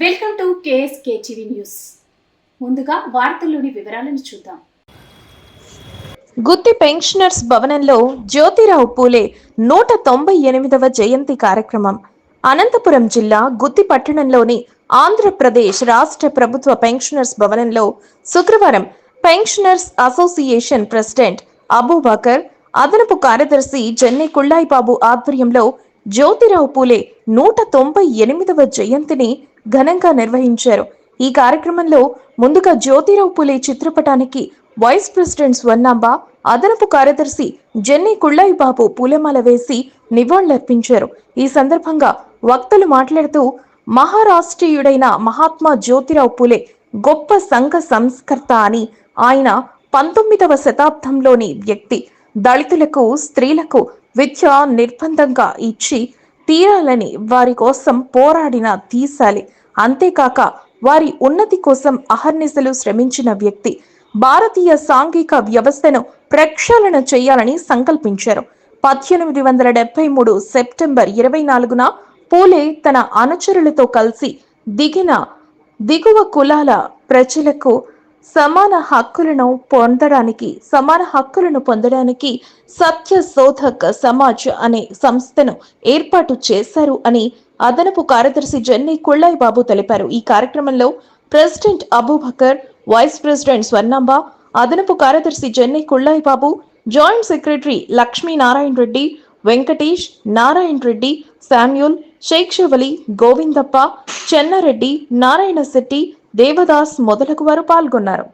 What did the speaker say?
Welcome to KSK TV news. ముందుగా వార్తల్లోని వివరాలను చూద్దాం. గుత్తి పెన్షనర్స్ భవనంలో జ్యోతిరావు పూలే నూట తొంభై ఎనిమిదవ జయంతి కార్యక్రమం. అనంతపురం జిల్లా గుత్తి పట్టణంలోని ఆంధ్రప్రదేశ్ రాష్ట్ర ప్రభుత్వ పెన్షనర్స్ భవనంలో శుక్రవారం పెన్షనర్స్ అసోసియేషన్ ప్రెసిడెంట్ అబూబకర్ అదనపు కార్యదర్శి జెన్నీ కుళ్ళాయి బాబు ఆధ్వర్యంలో జ్యోతిరావు పూలే నూట తొంభై ఎనిమిదవ జయంతిని ఘనంగా నిర్వహించారు. ఈ కార్యక్రమంలో ముందుగా జ్యోతిరావు పులే చిత్రపటానికి వైస్ ప్రెసిడెంట్ స్వర్ణాంబ అదనపు కార్యదర్శి జెన్నీ కుళ్ళాయి బాబు పూలమాల వేసి నివాళులర్పించారు. ఈ సందర్భంగా వక్తలు మాట్లాడుతూ మహారాష్ట్రీయుడైన మహాత్మా జ్యోతిరావు పూలే గొప్ప సంఘ సంస్కర్త అని ఆయన పంతొమ్మిదవ శతాబ్దంలోని వ్యక్తి దళితులకు స్త్రీలకు విద్య నిర్బంధంగా ఇచ్చి తీరాలని వారి కోసం పోరాడిన తీసాలి అంతేకాక వారి ఉన్నతి కోసం అహర్నిశలు శ్రమించిన వ్యక్తి భారతీయ సాంఘిక వ్యవస్థను ప్రక్షాళన చేయాలని సంకల్పించారు. పద్దెనిమిది వందల డెబ్బై మూడు సెప్టెంబర్ ఇరవై నాలుగున పూలే తన అనుచరులతో కలిసి దిగిన దిగువ కులాల ప్రజలకు సమాన హక్కులను పొందడానికి సమాన హక్కులను పొందడానికి సత్య శోధక్ సమాజ్ అనే సంస్థను ఏర్పాటు చేశారు అని అదనపు కార్యదర్శి జెన్నీ కుళ్ళాయి బాబు తెలిపారు. ఈ కార్యక్రమంలో president Abubakar vice president Swarnamba అదనపు కార్యదర్శి Jenny Kullayi Babu joint secretary Lakshmi Narayana Reddy Venkatesh Narayana Reddy Samuel Shaik Govindappa Chennareddy Narayana Shetty Devadas మొదలగు వారు పాల్గొన్నారు.